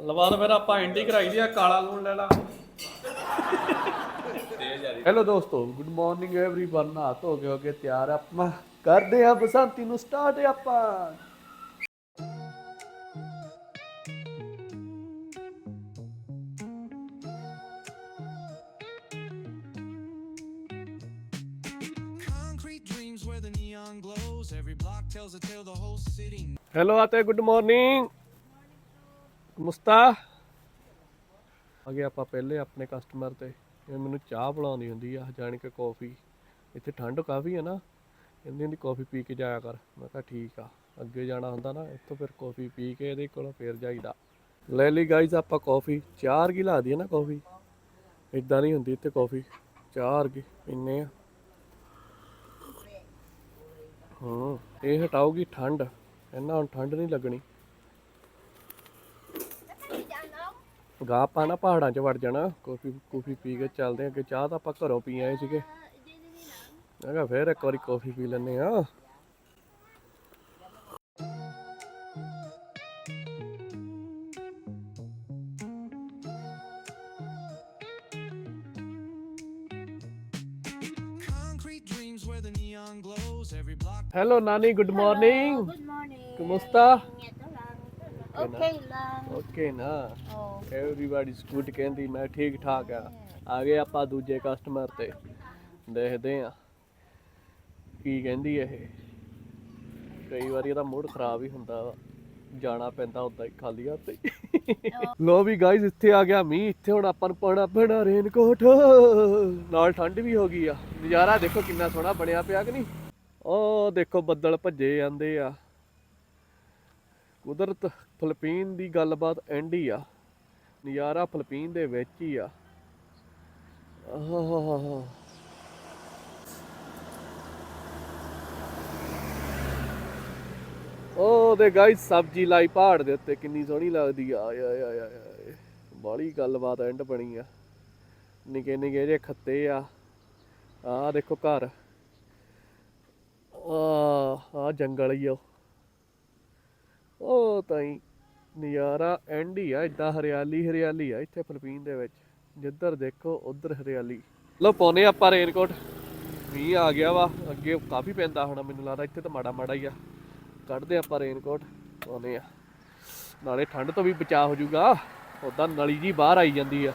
ਲਵਾ ਫਿਰ ਆਪਾਂ ਐਂਟੀ ਕਰਾਈ ਦੀ ਆ ਕਾਲਾ ਲੂਣ ਲੈ ਲਾ ਹੈਲੋ ਦੋਸਤੋ ਗੁੱਡ ਮਾਰਨਿੰਗ एवरीवन ਨਾ ਧੋ ਕੇ ਹੋ ਕੇ ਤਿਆਰ ਆ ਆਪਾਂ ਕਰਦੇ ਆ ਬਸੰਤੀ ਨੂੰ ਸਟਾਰਟ ਆਪਾਂ Concrete dreams where the neon glows. Every block tells a tale the whole city hello ਆਤੇ good morning ਮੁਸਤਾ ਅਗੇ ਆਪਾਂ ਪਹਿਲੇ ਆਪਣੇ ਕਸਟਮਰ ਤੇ। ਇਹ ਮੈਨੂੰ ਚਾਹ ਪਿਲਾਉਂਦੀ ਹੁੰਦੀ ਆ, ਜਾਣ ਕੇ ਕਾਫੀ ਇੱਥੇ ਠੰਡ ਕਾਫੀ ਹੈ ਨਾ। ਕਹਿੰਦੀ ਹੁੰਦੀ ਕਾਫੀ ਪੀ ਕੇ ਜਾਇਆ ਕਰ। ਮੈਂ ਕਿਹਾ, ਠੀਕ ਆ। ਅੱਗੇ ਜਾਣਾ ਹੁੰਦਾ ਨਾ, ਇੱਥੋਂ ਫਿਰ ਕਾਫੀ ਪੀ ਕੇ ਇਹਦੇ ਕੋਲੋਂ ਫੇਰ ਜਾਈਦਾ। ਲੈ ਲਈ ਗਾਈਜ਼ ਆਪਾਂ ਕਾਫੀ ਚਾਰ ਕੀ ਲਾਦੀ ਹੈ ਨਾ ਕਾਫੀ ਇਦਾਂ ਨਹੀਂ ਹੁੰਦੀ ਇੱਥੇ ਕਾਫੀ ਚਾਰ ਕੀ ਪੀਨੇ ਆ। ਹਾਂ, ਇਹ ਹਟਾਊਗੀ ਠੰਡ। ਇਹਨਾਂ ਹੁਣ ਠੰਡ ਨਹੀਂ ਲੱਗਣੀ। ਗਾ ਪਾਣਾ ਪਹਾੜਾਂ 'ਚ ਵੜ ਜਾਣਾ ਕਾਫੀ ਕੂਫੀ ਪੀ ਕੇ ਚੱਲਦੇ ਆ ਕਿ ਚਾਹ ਤਾਂ ਆਪਾਂ ਘਰੋਂ ਪੀ ਆਏ ਸੀਗੇ। ਮੈਂ ਕਿਹਾ ਫੇਰ ਇੱਕ ਵਾਰੀ ਕਾਫੀ ਪੀ ਲੈਨੇ ਆ ਹੈਲੋ ਨਾਨੀ ਗੁੱਡ Good morning. ਕਮੁਸਤਾ Lang. Okay lang. ਓਕੇ ਨਾ? Oh. ਐਵਰੀਬਾਡੀ ਗੁੱਡ ਕਹਿੰਦੀ ਮੈਂ ਠੀਕ ਠਾਕ ਆ। ਆ ਗਏ ਆਪਾਂ ਦੂਜੇ ਕਸਟਮਰ ਤੇ। ਦੇਖਦੇ ਆ ਕੀ ਕਹਿੰਦੀ ਇਹ। ਕਈ ਵਾਰੀ ਇਹਦਾ ਮੂਡ ਖਰਾਬ ਹੀ ਹੁੰਦਾ ਵਾ। ਜਾਣਾ ਪੈਂਦਾ ਉਦਾਂ ਹੀ ਖਾਲੀ ਹੱਥ ਹੀ। ਲੋ ਵੀ ਗਾਇਸ ਇੱਥੇ ਆ ਗਿਆ ਮੀਂਹ। ਇੱਥੇ ਹੁਣ ਆਪਾਂ ਨੂੰ ਪਾਉਣਾ ਪੈਣਾ ਰੇਨਕੋਟ ਨਾਲ ਠੰਡ ਵੀ ਹੋ ਗਈ ਆ। ਨਜ਼ਾਰਾ ਦੇਖੋ ਕਿੰਨਾ ਸੋਹਣਾ ਬਣਿਆ ਪਿਆ ਕਿ ਨਹੀਂ? ਉਹ ਦੇਖੋ ਬੱਦਲ ਭੱਜੇ ਜਾਂਦੇ ਆ। ਕੁਦਰਤ ਫਿਲੀਪੀਨ ਦੀ ਗੱਲਬਾਤ ਐਂਡ ਹੀ ਆ, ਨਜ਼ਾਰਾ ਫਿਲੀਪੀਨ ਦੇ ਵਿੱਚ ਹੀ ਆ। ਆਹ ਉਹ ਦੇ ਗਾਇਸ ਸਬਜ਼ੀ ਲਾਈ ਪਹਾੜ ਦੇ ਉੱਤੇ, ਕਿੰਨੀ ਸੋਹਣੀ ਲੱਗਦੀ ਆ। ਆਏ ਆਏ ਆਏ ਆਏ ਬਾਲੀ ਗੱਲਬਾਤ ਐਂਡ ਬਣੀ ਆ। ਨਿੱਕੇ ਨਿੱਕੇ ਜਿਹੇ ਖੱਤੇ ਆ। ਆਹ ਦੇਖੋ ਘਰ। ਆ ਆ ਜੰਗਲ ਹੀ ਆ ਉਹ ਤਾਈ ਨਜ਼ਾਰਾ ਐਂਡ ਹੀ ਆ ਇਦਾਂ ਹਰਿਆਲੀ ਹਰਿਆਲੀ ਆ ਇੱਥੇ ਫਿਲੀਪੀਨ ਦੇ ਵਿੱਚ। ਜਿੱਧਰ ਦੇਖੋ, ਉਧਰ ਹਰਿਆਲੀ। ਲੋ ਪਾਉਨੇ ਆਪਾਂ ਰੇਨਕੋਟ ਮੀਂਹ ਆ ਗਿਆ ਵਾ, ਅੱਗੇ ਕਾਫੀ ਪੈਂਦਾ ਹੋਣਾ, ਮੈਨੂੰ ਲੱਗਦਾ ਇੱਥੇ ਤਾਂ ਮਾੜਾ ਮਾੜਾ ਹੀ ਆ। ਕੱਢਦੇ ਆਪਾਂ ਰੇਨਕੋਟ ਪਾਉਨੇ ਆ ਨਾਲੇ ਠੰਡ ਤੋਂ ਵੀ ਬਚਾਅ ਹੋ ਜਾਊਗਾ। ਉਦਾਂ ਨਲੀ ਜੀ ਬਾਹਰ ਆਈ ਜਾਂਦੀ ਆ।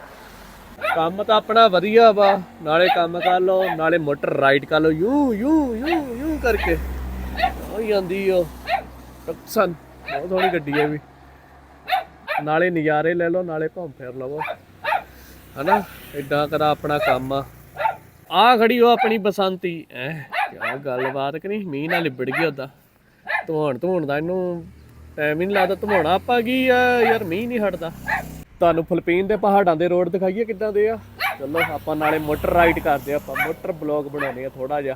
ਕੰਮ ਤਾਂ ਆਪਣਾ ਵਧੀਆ ਵਾ। ਨਾਲੇ ਕੰਮ ਕਰ ਲਓ, ਨਾਲੇ ਮੋਟਰ ਰਾਈਡ ਕਰ ਲਓ। ਯੂ ਯੂ ਯੂ ਯੂ ਕਰਕੇ। ਆ ਜਾਂਦੀ ਓ। ਟਕਸਨ। ਬਹੁਤ ਸੋਹਣੀ ਗੱਡੀ ਹੈ ਵੀ। ਨਾਲੇ ਨਜ਼ਾਰੇ ਲੈ ਲਓ, ਨਾਲੇ ਘੁੰਮ ਫਿਰ ਲਵੋ। ਹਨਾ? ਇਦਾਂ ਕਰਾ ਆਪਣਾ ਕੰਮ ਆ। ਆ ਖੜੀ ਉਹ ਆਪਣੀ ਬਸੰਤੀ। ਐ ਕੀ ਗੱਲਬਾਤ ਕਿ ਨਹੀਂ ਮੀਂਹ ਨਾਲ ਲਿਬੜ ਗਿਆ ਉਦਾਂ ਧੋਣ ਧੋਣ ਦਾ ਇਹਨੂੰ ਟਾਈਮ ਹੀ ਨਹੀਂ ਲੱਗਦਾ। ਧਵਾਉਣਾ ਆਪਾਂ ਕੀ ਆ? ਯਾਰ ਮੀਂਹ ਨਹੀਂ ਹਟਦਾ। ਤੁਹਾਨੂੰ ਫਿਲੀਪੀਨ ਦੇ ਪਹਾੜਾਂ ਦੇ ਰੋਡ ਦਿਖਾਈਏ ਕਿੱਦਾਂ ਦੇ ਆ? ਚਲੋ, ਆਪਾਂ ਨਾਲੇ ਮੋਟਰ ਰਾਈਡ ਕਰਦੇ ਆ। ਆਪਾਂ ਮੋਟਰ ਬਲੌਗ ਬਣਾਉਣੇ ਆ ਥੋੜਾ ਜਿਹਾ।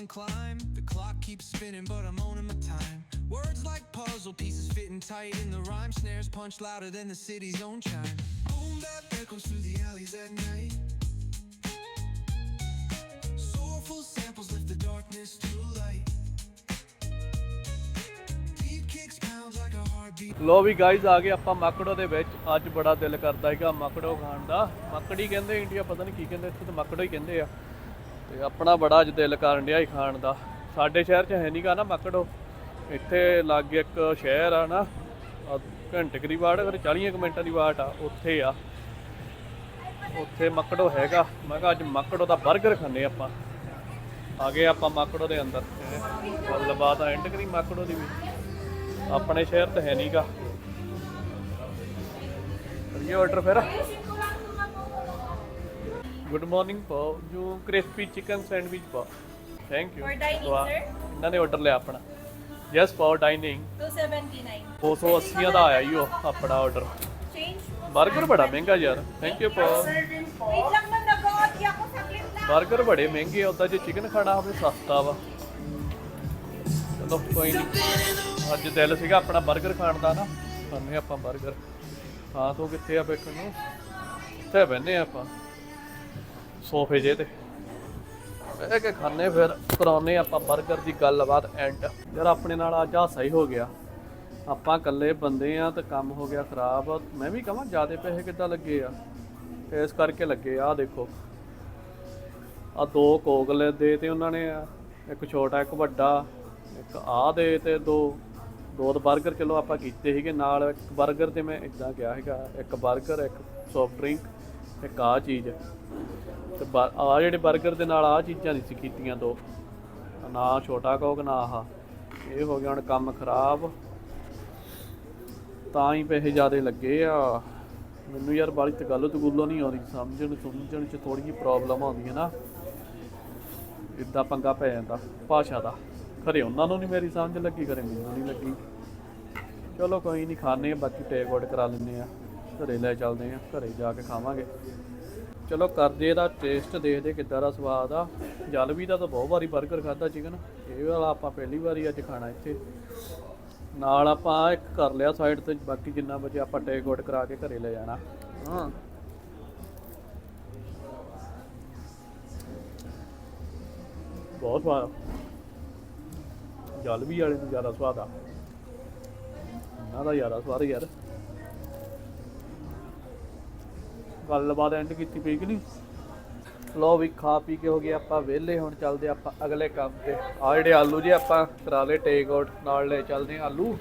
And climb. The clock keeps spinning, but I'm owning my time. Words like puzzle pieces fitting tight in the rhyme. Snares punch louder than the city's own chime. Boom bap echoes through the alleys at night. Soulful samples lift the darkness to light. Deep kicks pounds like a heartbeat. ਲੋ ਵੀ guys ਆ ਗਏ ਆਪਾਂ ਮੱਕੜੋ ਦੇ ਵਿੱਚ ਅੱਜ ਬੜਾ ਦਿਲ ਕਰਦਾ ਹੈਗਾ ਮੱਕੜੋ ਖਾਣ ਦਾ ਮੱਕੜੀ ਕਹਿੰਦੇ ਇੰਡੀਆ ਪਤਾ ਨਹੀਂ ਕੀ ਕਹਿੰਦੇ ਇੱਥੇ ਤਾਂ ਮੱਕੜੋ ਹੀ ਕਹਿੰਦੇ ਆ ਤੇ ਆਪਣਾ ਬੜਾ ਅੱਜ ਦਿਲ ਕਰਨ ਡਿਆ ਹੀ ਖਾਣ ਦਾ। ਸਾਡੇ ਸ਼ਹਿਰ 'ਚ ਹੈ ਨਹੀਂਗਾ ਨਾ ਮੱਕੜੋ। ਇੱਥੇ ਲਾਗੇ ਇੱਕ ਸ਼ਹਿਰ ਆ ਨਾ ਘੰਟੇ ਕੁ ਦੀ ਵਾਟ ਫਿਰ 40 ਕੁ ਮਿੰਟਾਂ ਦੀ ਵਾਟ ਆ, ਉੱਥੇ ਆ। ਉੱਥੇ ਮੱਕੜੋ ਹੈਗਾ। ਮੈਂ ਕਿਹਾ ਅੱਜ ਮੱਕੜੋ ਦਾ 버ਗਰ ਖਾਣੇ ਆਪਾਂ। ਆ ਗਏ ਆਪਾਂ ਮੱਕੜੋ ਦੇ ਅੰਦਰ। ਗੱਲਬਾਤ ਐਂਡ ਕਰੀ ਮੱਕੜੋ ਦੀ ਵੀ। ਆਪਣੇ ਸ਼ਹਿਰ ਤੇ ਹੈ ਨਹੀਂਗਾ ਕਰੀਏ ਆਰਡਰ ਫਿਰ। ਗੁੱਡ ਮਾਰਨਿੰਗ ਪਾਓ ਜੋ ਕ੍ਰਿਸਪੀ ਚਿਕਨ ਸੈਂਡਵਿਚ ਪਾਓ ਥੈਂਕ ਯੂ For ਇਹਨਾਂ ਨੇ ਆਰਡਰ ਲਿਆ ਆਪਣਾ। ਜਸ ਪਾਓ ਡਾਈਨਿੰਗ 279. 280 ਦਾ ਆਇਆ ਈ ਉਹ ਆਪਣਾ ਆਰਡਰ Change ਬੜਾ ਮਹਿੰਗਾ ਯਾਰ। ਥੈਂਕ ਯੂ ਪਾਓ Wait ਬੜੇ ਮਹਿੰਗੇ ਆ ਉਦਾਂ ਜੇ ਚਿਕਨ ਖਾਣਾ ਹੋਵੇ ਸਸਤਾ ਵਾ। ਚਲੋ ਕੋਈ ਨਹੀਂ ਅੱਜ ਦਿਲ ਸੀਗਾ ਆਪਣਾ ਬਰਗਰ ਖਾਣ ਦਾ ਨਾ। ਖਾਣੇ ਆਪਾਂ ਬਰਗਰ ਹਾਂ ਤੂੰ ਕਿੱਥੇ ਆ ਬੈਠਣ ਨੂੰ? ਇੱਥੇ ਬਹਿੰਦੇ ਆ ਆਪਾਂ? ਸੋਫੇ ਜੇ ਤੇ। ਇਹ ਕੇ ਖਾਣੇ ਫਿਰ ਕਰਾਉਨੇ ਆਪਾਂ 버ਗਰ ਦੀ ਗੱਲਬਾਤ ਐਂਡ ਯਾਰ ਆਪਣੇ ਨਾਲ ਅੱਜ ਹਾਸਾ ਹੀ ਹੋ ਗਿਆ। ਆਪਾਂ ਇਕੱਲੇ ਬੰਦੇ ਆ ਤੇ ਕੰਮ ਹੋ ਗਿਆ ਖਰਾਬ। ਮੈਂ ਵੀ ਕਹਾਂ, ਜ਼ਿਆਦਾ ਪੈਸੇ ਕਿੱਦਾਂ ਲੱਗੇ ਆ? ਇਸ ਕਰਕੇ ਲੱਗੇ ਆ ਦੇਖੋ। ਆ ਦੋ ਕੋਗਲੇ ਦੇ ਤੇ ਉਹਨਾਂ ਨੇ ਇੱਕ ਛੋਟਾ, ਇੱਕ ਵੱਡਾ, ਇੱਕ ਆ ਦੇ ਤੇ ਦੋ। ਦੋ 버ਗਰ ਚਲੋ ਆਪਾਂ ਕੀਤੇ ਸੀਗੇ ਨਾਲ। ਇੱਕ 버ਗਰ ਤੇ ਮੈਂ ਇਦਾਂ ਕਿਹਾ ਹੈਗਾ ਇੱਕ 버ਗਰ ਇੱਕ ਸੌਫਟ ਡਰਿੰਕ ਇੱਕ ਆ ਚੀਜ਼। ਤੇ ਆ ਜਿਹੜੇ 버ਗਰ ਦੇ ਨਾਲ ਆ ਚੀਜ਼ਾਂ ਨਹੀਂ ਸੀ ਕੀਤੀਆਂ ਦੋ। ਨਾ ਛੋਟਾ ਕੋਕ, ਨਾ ਆਹ। ਇਹ ਹੋ ਗਿਆ ਹੁਣ ਕੰਮ ਖਰਾਬ। ਤਾਂ ਹੀ ਪੈਸੇ ਜ਼ਿਆਦੇ ਲੱਗੇ ਆ। ਮੈਨੂੰ ਯਾਰ ਬਾਲੀ ਤੇ ਗੱਲ ਤਗੁੱਲੋ ਨਹੀਂ ਆਉਂਦੀ। ਸਮਝਣ ਸਮਝਣ ਚ ਥੋੜੀ ਜਿਹੀ ਪ੍ਰੋਬਲਮ ਆਉਂਦੀ ਹੈ ਨਾ। ਇਦਾਂ ਪੰਗਾ ਪੈ ਜਾਂਦਾ ਭਾਸ਼ਾ ਦਾ। ਖਰੇ ਉਹਨਾਂ ਨੂੰ ਨਹੀਂ ਮੇਰੀ ਸਮਝ ਲੱਗੀ, ਖਰੇ ਮੈਨੂੰ ਨਹੀਂ ਲੱਗੀ। ਚਲੋ ਕੋਈ ਨਹੀਂ ਖਾਣੇ ਬਾਕੀ ਟੇਕ ਆਊਟ ਕਰਾ ਲੈਂਦੇ ਆ ਘਰੇ ਲੈ ਚੱਲਦੇ ਆ ਘਰੇ ਜਾ ਕੇ ਖਾਵਾਂਗੇ। ਚਲੋ ਕਰਦੇ ਇਹਦਾ ਟੇਸਟ ਦੇਖਦੇ ਕਿੱਦਾਂ ਦਾ ਸਵਾਦ ਆ। ਜਲਵੀ ਦਾ ਤਾਂ ਬਹੁਤ ਵਾਰੀ 버ਗਰ ਖਾਦਾ ਚਿਕਨ ਇਹ ਵਾਲਾ ਆਪਾਂ ਪਹਿਲੀ ਵਾਰੀ ਅੱਜ ਖਾਣਾ ਇੱਥੇ। ਨਾਲ ਆਪਾਂ ਇੱਕ ਕਰ ਲਿਆ ਸਾਈਡ ਤੇ ਬਾਕੀ ਜਿੰਨਾ ਵਜੇ ਆਪਾਂ ਟੇਕ ਆਊਟ ਕਰਾ ਕੇ ਘਰੇ ਲੈ ਜਾਣਾ। ਹਾਂ। ਬਹੁਤ ਸਵਾਦ ਜਲਵੀ ਵਾਲੇ ਨੂੰ ਜ਼ਿਆਦਾ ਸਵਾਦ ਆ। ਇਹਨਾਂ ਦਾ ਜ਼ਿਆਦਾ ਸਵਾਦ ਯਾਰ। ਗੱਲਬਾਤ ਐਂਡ ਕੀਤੀ ਪਈ ਕਿ ਨਹੀਂ? ਲੋ ਵੀ ਖਾ ਪੀ ਕੇ ਹੋ ਗਏ ਆਪਾਂ ਵਿਹਲੇ ਹੁਣ ਚੱਲਦੇ ਆਪਾਂ ਅਗਲੇ ਕੰਮ ਤੇ। ਆ ਜਿਹੜੇ ਆਲੂ ਜੀ ਆਪਾਂ ਕਰਾ ਲਏ ਟੇਕ ਆਊਟ ਨਾਲ ਲੈ ਚੱਲਦੇ ਆਲੂ।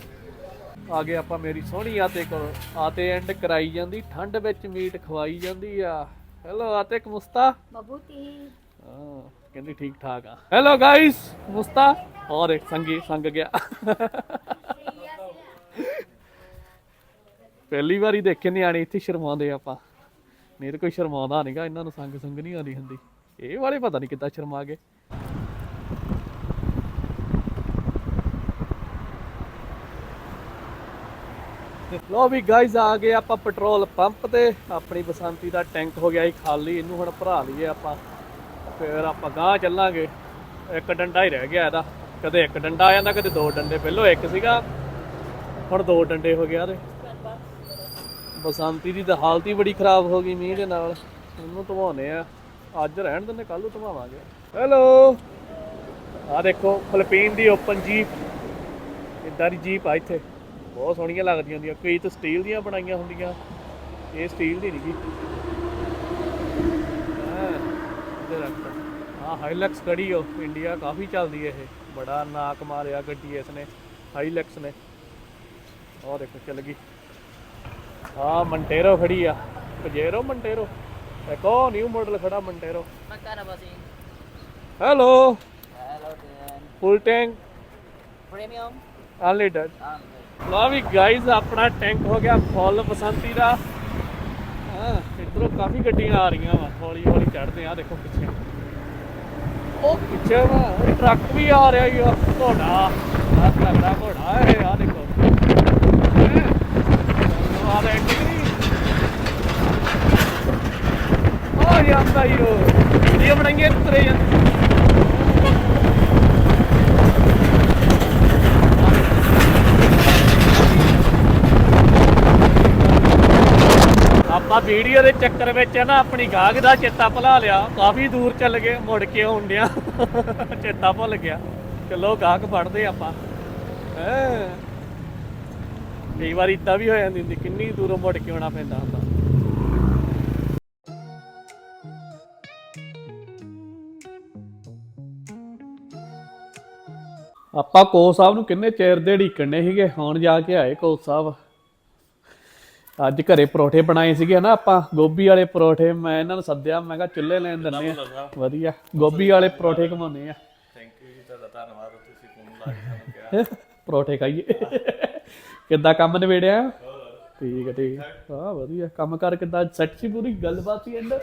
ਆ ਗਏ ਆਪਾਂ ਮੇਰੀ ਸੋਹਣੀ ਆਤੇ ਕੋਲ। ਆਤੇ ਐਂਡ ਕਰਾਈ ਜਾਂਦੀ ਠੰਡ ਵਿੱਚ ਮੀਟ ਖਵਾਈ ਜਾਂਦੀ ਆ। ਹੈਲੋ ਆਤੇ ਮੁਸਤਾ। Mabuti. ਹਾਂ ਕਹਿੰਦੀ ਠੀਕ ਠਾਕ ਆ। ਹੈਲੋ ਗਾਇਸ ਮੁਸਤਾ। ਔਰ ਇੱਕ ਸੰਗੀ ਸੰਗ ਗਿਆ। ਪਹਿਲੀ ਵਾਰੀ ਦੇਖੇ ਨਿਆਣੇ ਇੱਥੇ ਸ਼ਰਮਾਉਂਦੇ ਆਪਾਂ। ਨਹੀਂ ਤਾਂ ਕੋਈ ਸ਼ਰਮਾਉਂਦਾ ਨਹੀਂਗਾ ਇਹਨਾਂ ਨੂੰ ਸੰਗ ਸੰਗ ਨਹੀਂ ਆਉਂਦੀ ਹੁੰਦੀ। ਇਹ ਵਾਲੇ ਪਤਾ ਨਹੀਂ ਕਿੱਦਾਂ ਸ਼ਰਮਾ ਗਏ। ਲੋ ਵੀ ਗਾਇਜ਼ ਆ ਗਏ ਆਪਾਂ ਪੈਟਰੋਲ ਪੰਪ ਤੇ। ਆਪਣੀ ਬਸੰਤੀ ਦਾ ਟੈਂਕ ਹੋ ਗਿਆ ਸੀ ਖਾਲੀ, ਇਹਨੂੰ ਹੁਣ ਭਰਾ ਲਈਏ ਆਪਾਂ। ਫਿਰ ਆਪਾਂ ਗਾਂ ਚੱਲਾਂਗੇ। ਇੱਕ ਡੰਡਾ ਹੀ ਰਹਿ ਗਿਆ ਇਹਦਾ। ਕਦੇ ਇੱਕ ਡੰਡਾ ਆ ਜਾਂਦਾ, ਕਦੇ ਦੋ ਡੰਡੇ। ਪਹਿਲੋਂ ਇੱਕ ਸੀਗਾ, ਹੁਣ ਦੋ ਡੰਡੇ ਹੋ ਗਿਆ ਇਹਦੇ। ਬਸੰਤੀ ਦੀ ਤਾਂ ਹਾਲਤ ਹੀ ਬੜੀ ਖਰਾਬ ਹੋ ਗਈ ਮੀਂਹ ਦੇ ਨਾਲ। ਉਹਨੂੰ ਧਵਾਉਨੇ ਆ। ਅੱਜ ਰਹਿਣ ਦਿੰਦੇ ਕੱਲ ਨੂੰ ਧਵਾਵਾਂਗੇ। ਹੈਲੋ ਆ ਦੇਖੋ, ਫਿਲੀਪੀਨ ਦੀ ਓਪਨ ਜੀਪ। ਇਦਾਂ ਦੀ ਜੀਪ ਆ ਇੱਥੇ। ਬਹੁਤ ਸੋਹਣੀਆਂ ਲੱਗਦੀਆਂ ਹੁੰਦੀਆਂ। ਕਈ ਤਾਂ ਸਟੀਲ ਦੀਆਂ ਬਣਾਈਆਂ ਹੁੰਦੀਆਂ। ਇਹ ਸਟੀਲ ਦੀ ਨਹੀਂ ਹਾਂ ਆ ਹਾਈਲੈਕਸ ਖੜੀ ਓ ਇੰਡੀਆ ਕਾਫੀ ਚੱਲਦੀ ਹੈ ਇਹ। ਬੜਾ ਨਾਕ ਮਾਰਿਆ ਗੱਡੀ ਇਸ ਨੇ ਹਾਈਲੈਕਸ ਨੇ। ਉਹ ਦੇਖੋ, ਚੱਲ ਗਈ। ਆ ਮੰਟੇਰੋ ਖੜੀ ਆ। ਪਜੇਰੋ ਮੰਟੇਰੋ ਦੇਖੋ ਨਿਊ ਮਾਡਲ ਖੜਾ Montero Magkano ba si hello Hello din. Full tank Premium? Unleaded Um, ਲਾ ਵੀ ਗਾਈਜ਼ ਆਪਣਾ ਟੈਂਕ ਹੋ ਗਿਆ ਫੁੱਲ ਬਸੰਤੀ ਦਾ। ਹਾਂ ਇਧਰੋਂ ਕਾਫੀ ਗੱਡੀਆਂ ਆ ਰਹੀਆਂ ਵਾ। ਹੌਲੀ ਹੌਲੀ ਚੜਦੇ ਆ ਦੇਖੋ ਪਿੱਛੇ। ਉਹ ਪਿੱਛੇ ਵਾ ਇਹ ਟਰੱਕ ਵੀ ਆ ਰਿਹਾ ਹੀ ਆ ਘੋੜਾ। ਆ ਤਗੜਾ ਘੋੜਾ ਇਹ ਆ ਦੇਖੋ। ਹੈਂ? ਆ ਰਿਹਾ ਆ ਜਾਂਦਾ ਹੀ ਇਹ ਬਣਾਈਏ ਤੁਰੇ ਜਾਂਦੇ ਆਪਾਂ ਵੀਡੀਓ ਦੇ ਚੱਕਰ ਵਿੱਚ ਨਾ, ਆਪਣੀ ਗਾਹਕ ਦਾ ਚੇਤਾ ਭੁਲਾ ਲਿਆ। ਕਾਫੀ ਦੂਰ ਚੱਲ ਗਏ, ਮੁੜ ਕੇ ਆਉਣ ਡਿਆ। ਚੇਤਾ ਭੁੱਲ ਗਿਆ। ਚਲੋ, ਗਾਹਕ ਫੜਦੇ ਆਪਾਂ। ਹੈਂ। ਕਈ ਵਾਰ ਇਦਾਂ ਵੀ ਹੋ ਜਾਂਦੀ ਹੁੰਦੀ ਕਿੰਨੀ ਦੂਰੋਂ ਮੁੜ ਕੇ ਆਉਣਾ ਪੈਂਦਾ ਹੁੰਦਾ। ਆਪਾਂ ਕੋਚ ਸਾਹਿਬ ਨੂੰ ਕਿੰਨੇ ਚਿਰ ਦੇ ਢੀਕਣੇ ਸੀਗੇ? ਹੁਣ ਜਾ ਕੇ ਆਏ ਕੋਚ ਸਾਹਿਬ। ਅੱਜ ਘਰੇ ਪਰੌਠੇ ਬਣਾਏ ਸੀਗੇ ਨਾ ਆਪਾਂ ਗੋਭੀ ਵਾਲੇ ਪਰੌਠੇ ਮੈਂ ਇਹਨਾਂ ਨੂੰ ਸੱਦਿਆ ਮੈਂ ਕਿਹਾ ਚੁੱਲ੍ਹੇ ਲੈਣ ਦਿੰਦੇ ਆ। ਵਧੀਆ ਗੋਭੀ ਵਾਲੇ ਪਰੌਠੇ ਕਮਾਉਂਦੇ ਆ। ਥੈਂਕ ਯੂ ਜੀ ਤੁਹਾਡਾ ਧੰਨਵਾਦ ਤੁਸੀਂ ਫੋਨ ਲਾ ਕੇ ਪਰੌਠੇ ਖਾਈਏ। ਕਿੱਦਾਂ ਕੰਮ ਨਿਬੇੜਿਆ? ਠੀਕ ਹੈ, ਠੀਕ ਆ ਵਧੀਆ। ਕੰਮ ਕਰ ਕਿੱਦਾਂ? ਸੈੱਟ ਸੀ ਪੂਰੀ? ਗੱਲਬਾਤ ਸੀ ਅੰਦਰ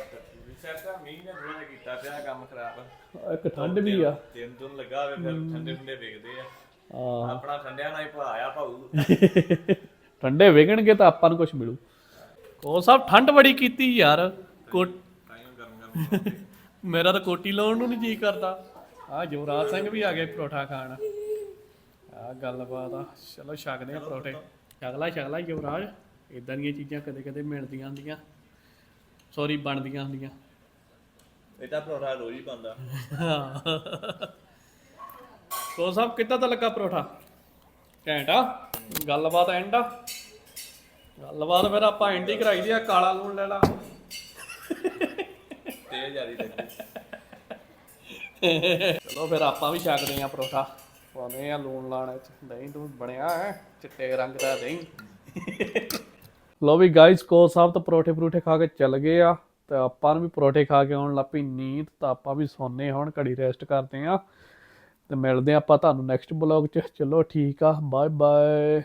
ਸੈਟਾ ਮੀਂਹ ਨੇ ਥੋੜਾ ਕੀਤਾ ਪਿਆ ਕੰਮ ਖਰਾਬ ਇੱਕ ਠੰਡ ਵੀ ਆ। ਦਿਨ ਦਿਨ ਲੱਗਾ ਹੋਵੇ ਫਿਰ ਠੰਡੇ ਠੰਡੇ ਵਿਕਦੇ ਆ ਆਪਣਾ ਠੰਡਿਆਂ ਨਾਲ ਹੀ। ਭਾਇਆ ਭਾਊ ਠੰਡੇ ਵਿਗਣਗੇ ਤਾਂ ਆਪਾਂ ਨੂੰ ਕੁਝ ਮਿਲੂ। ਕੋ ਸਭ ਠੰਡ ਬੜੀ ਕੀਤੀ ਯਾਰ। ਕੋਟ ਮੇਰਾ ਤਾਂ ਕੋਟੀ ਲਾਉਣ ਨੂੰ ਨਹੀਂ ਜੀ ਕਰਦਾ। ਆ ਜਵਰਾਜ ਸਿੰਘ ਵੀ ਆ ਗਏ ਪਰੋਠਾ ਖਾਣ। ਆ ਗੱਲਬਾਤ ਆ। ਚਲੋ ਛਕਦੇ ਆ ਪਰੋਠੇ। ਛਕਲਾ ਛਕਲਾ ਜਵਰਾਜ ਇਦਾਂ ਦੀਆਂ ਚੀਜ਼ਾਂ ਕਦੇ ਕਦੇ ਮਿਲਦੀਆਂ ਹੁੰਦੀਆਂ। ਸੌਰੀ ਬਣਦੀਆਂ ਹੁੰਦੀਆਂ। ਇਹ ਤਾਂ ਪਰੌਠਾ ਰੋਜ਼ ਹੀ ਪਾਉਂਦਾ ਕੋ ਸਭ ਕਿੱਦਾਂ ਦਾ ਲੱਗਾ ਪਰੋਠਾ? ਘੈਂਟ ਆ। ਗੱਲਬਾਤ ਐਂਡ ਆ। ਗੱਲਬਾਤ ਫਿਰ ਆਪਾਂ ਐਂਡ ਹੀ ਕਰਾਈ ਦੀ ਆ ਕਾਲਾ ਲੂਣ ਲੈ ਲਾ। ਤੇ ਜਾਰੀ ਲੱਗੀ। ਚਲੋ ਫਿਰ ਆਪਾਂ ਵੀ ਛਕਦੇ ਆ ਪਰੋਠਾ। ਪਾਉਨੇ ਆ ਲੂਣ ਲਾਣ ਚ ਦਹੀਂ ਤੂੰ ਬਣਿਆ ਚਿੱਟੇ ਰੰਗ ਦਾ ਦਹੀਂ। ਲੋ ਵੀ ਗਾਇਸ ਕੋ ਸਾਹਿਬ ਤਾਂ ਪਰੋਠੇ ਪਰੂਠੇ ਖਾ ਕੇ ਚੱਲ ਗਏ ਆ, ਤੇ ਆਪਾਂ ਨੂੰ ਵੀ ਪਰੋਠੇ ਖਾ ਕੇ ਆਉਣ ਲੱਪੀ ਨੀਂਦ, ਤਾਂ ਆਪਾਂ ਵੀ ਸੌਣੇ ਹੁਣ, ਘੜੀ ਰੈਸਟ ਕਰਦੇ ਆ ਤੇ ਮਿਲਦੇ ਆ ਆਪਾਂ ਤੁਹਾਨੂੰ ਨੈਕਸਟ ਬਲੌਗ ਚ। ਚਲੋ ਠੀਕ ਆ ਬਾਏ ਬਾਏ